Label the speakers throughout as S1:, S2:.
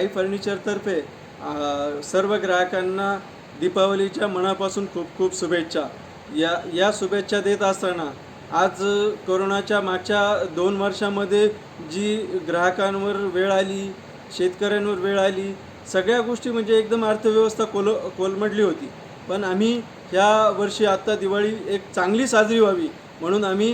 S1: साई फर्निचरतर्फे सर्व ग्राहकांना दीपावलीच्या मनापासून खूप खूप शुभेच्छा. या या शुभेच्छा देत असताना आज कोरोनाच्या मागच्या दोन वर्षामध्ये जी ग्राहकांवर वेळ आली शेतकऱ्यांवर वेळ आली सगळ्या गोष्टी म्हणजे एकदम अर्थव्यवस्था कोल कोलमडली होती. पण आम्ही ह्या वर्षी आत्ता दिवाळी एक चांगली साजरी व्हावी म्हणून आम्ही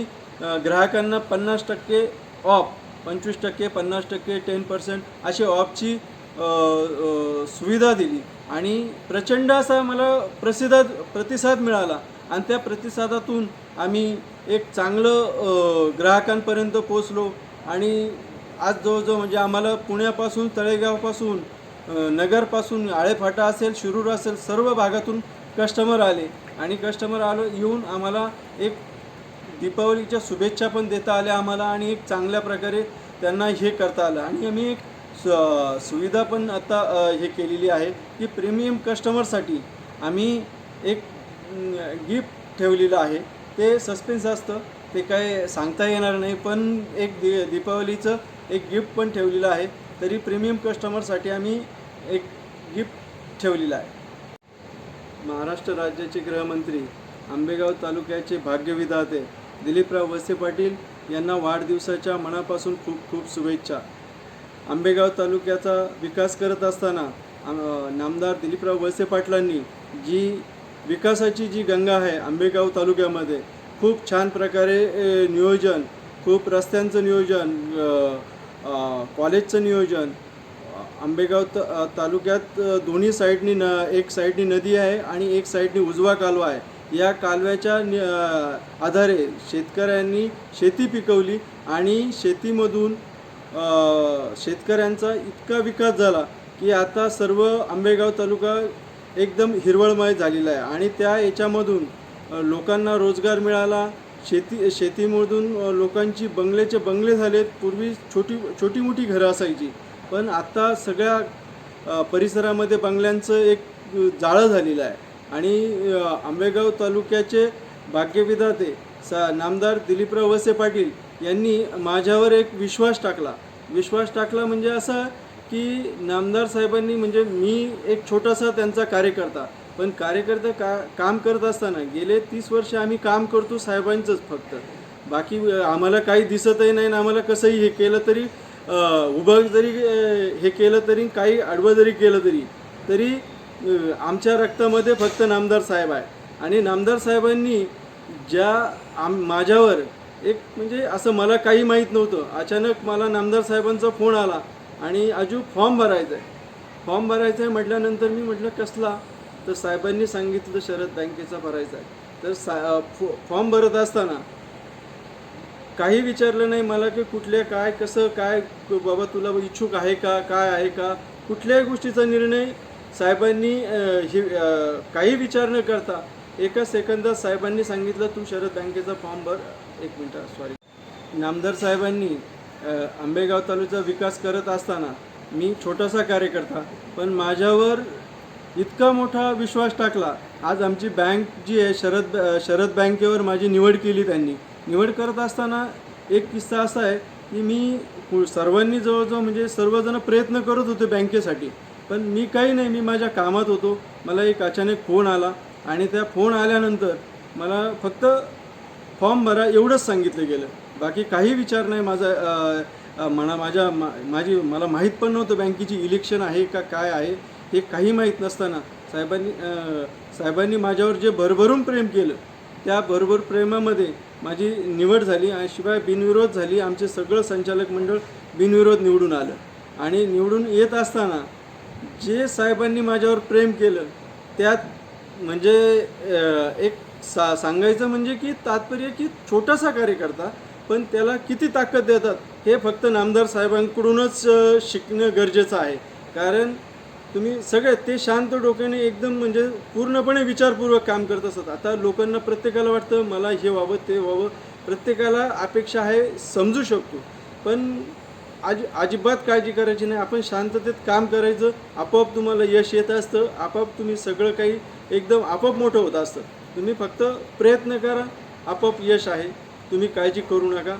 S1: ग्राहकांना पन्नास टक्के ऑफ पंचवीस टक्के पन्नास टक्के टेन पर्सेंट अशी ऑफची सुविधा दिली. आणि प्रचंड असा मला प्रसिद्ध प्रतिसाद मिळाला. आणि त्या प्रतिसादातून आम्ही एक चांगलं ग्राहकांपर्यंत पोचलो आणि आज जवळजवळ म्हणजे आम्हाला पुण्यापासून तळेगावपासून नगरपासून आळेफाटा असेल शिरूर असेल सर्व भागातून कस्टमर आले. आणि कस्टमर आलो येऊन आम्हाला एक दीपावलीच्या शुभेच्छा पण देता आल्या आम्हाला आणि एक चांगल्या प्रकारे त्यांना हे करता आलं. आणि आम्ही एक स सुविधा पण आता हे केलेली आहे की प्रीमियम कस्टमरसाठी आम्ही एक गिफ्ट ठेवलेलं आहे. ते सस्पेन्स असतं. ते काय सांगता येणार नाही पण एक दि दीपावलीचं एक गिफ्ट पण ठेवलेलं आहे. तरी प्रीमियम कस्टमरसाठी आम्ही एक गिफ्ट ठेवलेलं आहे. महाराष्ट्र राज्याचे गृहमंत्री आंबेगाव तालुक्याचे भाग्यविधाते दिलीपराव वसे पाटील यांना वाढदिवसाच्या मनापासून खूप खूप शुभेच्छा. आंबेगाव तालुक्याचा विकास करत असताना नामदार दिलीपराव वळसे पाटलांनी जी विकासाची जी गंगा आहे आंबेगाव तालुक्यामध्ये खूप छान प्रकारे नियोजन खूप रस्त्यांचं नियोजन कॉलेजचं नियोजन आंबेगाव त तालुक्यात दोन्ही साईडनी न एक साईडनी नदी आहे आणि एक साईडनी उजवा कालवा आहे. या कालव्याच्या नि आधारे शेतकऱ्यांनी शेती पिकवली आणि शेतीमधून शेतकऱ्यांचा इतका विकास झाला की आता सर्व आंबेगाव तालुका एकदम हिरवळमय झालेला आहे. आणि त्या याच्यामधून लोकांना रोजगार मिळाला. शेती शेतीमधून लोकांची बंगलेचे बंगले झालेत. पूर्वी छोटी छोटी मोठी घरं असायची. पण आता सगळ्या परिसरामध्ये बंगल्यांचं एक जाळं झालेलं आहे. आणि आंबेगाव तालुक्याचे भाग्यविधाते सा नामदार दिलीपराव वसे पाटील यांनी माझ्यावर एक विश्वास टाकला. विश्वास टाकला म्हणजे असा की नामदार साहेबांनी म्हणजे मी एक छोटासा त्यांचा कार्यकर्ता. पण कार्यकर्ता का काम करत असताना गेले तीस वर्ष आम्ही काम करतो साहेबांचंच फक्त. बाकी आम्हाला काही दिसतही नाही आणि आम्हाला कसंही हे केलं तरी उभं जरी हे केलं तरी काही आडवं जरी केलं तरी तरी आमच्या रक्तामध्ये फक्त नामदार साहेब आहे. आणि नामदार साहेबांनी ज्या आम माझ्यावर एक म्हणजे असं मला काही माहीत नव्हतं. अचानक मला नामदार साहेबांचा फोन आला आणि अजू फॉर्म भरायचा आहे फॉर्म भरायचा आहे म्हटल्यानंतर मी म्हटलं कसला? तर साहेबांनी सांगितलं शरद बँकेचा भरायचा आहे तर सा फॉर्म भरत असताना काही विचारलं नाही मला की कुठल्या काय कसं काय बाबा तुला इच्छुक आहे का काय आहे का? कुठल्याही गोष्टीचा निर्णय साहेबांनी हे काही विचार न करता एका सेकंदात साहेबांनी सांगितलं तू शरद बँकेचा फॉर्म भर. एक मिनटं सॉरी नामदार साहेबांनी आंबेगाव तालुक्याचा विकास करत असताना मी छोटासा कार्यकर्ता पण माझ्यावर इतका मोठा विश्वास टाकला. आज आमची बँक जी आहे शरद शरद बँकेवर माझी निवड केली त्यांनी. निवड करत असताना एक किस्सा असा आहे की मी सर्वांनी जवळजवळ म्हणजे सर्वजण प्रयत्न करत होते बँकेसाठी. पण मी काही नाही मी माझ्या कामात होतो. मला एक अचानक फोन आला. आणि त्या फोन आल्यानंतर मला फक्त फॉर्म भरा एवढंच सांगितलं गेलं. बाकी काही विचार नाही. माझा म्हणा माझ्या मा माझी मला माहीत पण नव्हतं बँकेची इलेक्शन आहे का काय आहे हे काही माहीत नसताना साहेबांनी साहेबांनी माझ्यावर जे भरभरून प्रेम केलं त्या भरभर प्रेमामध्ये माझी निवड झाली आणि शिवाय बिनविरोध झाली. आमचे सगळं संचालक मंडळ बिनविरोध निवडून आलं. आणि निवडून येत असताना जे साहेबांनी माझ्यावर प्रेम केलं त्यात म्हणजे एक सा सांगायचं म्हणजे की तात्पर्य की छोटासा कार्यकर्ता पण त्याला किती ताकद देतात हे फक्त नामदार साहेबांकडूनच शिकणं गरजेचं आहे. कारण तुम्ही सगळे ते शांत डोक्याने एकदम म्हणजे पूर्णपणे विचारपूर्वक काम करत असतात. आता लोकांना प्रत्येकाला वाटतं मला हे व्हावं ते व्हावं. प्रत्येकाला अपेक्षा आहे समजू शकतो. पण आज अजिबात काळजी करायची नाही. आपण शांततेत काम करायचं. आपोआप तुम्हाला यश येत असतं. आपोआप तुम्ही सगळं काही एकदम आपोआप मोठं होत असतं. तुम्ही फक्त प्रयत्न करा. आपोआप यश आहे. तुम्ही काळजी करू नका.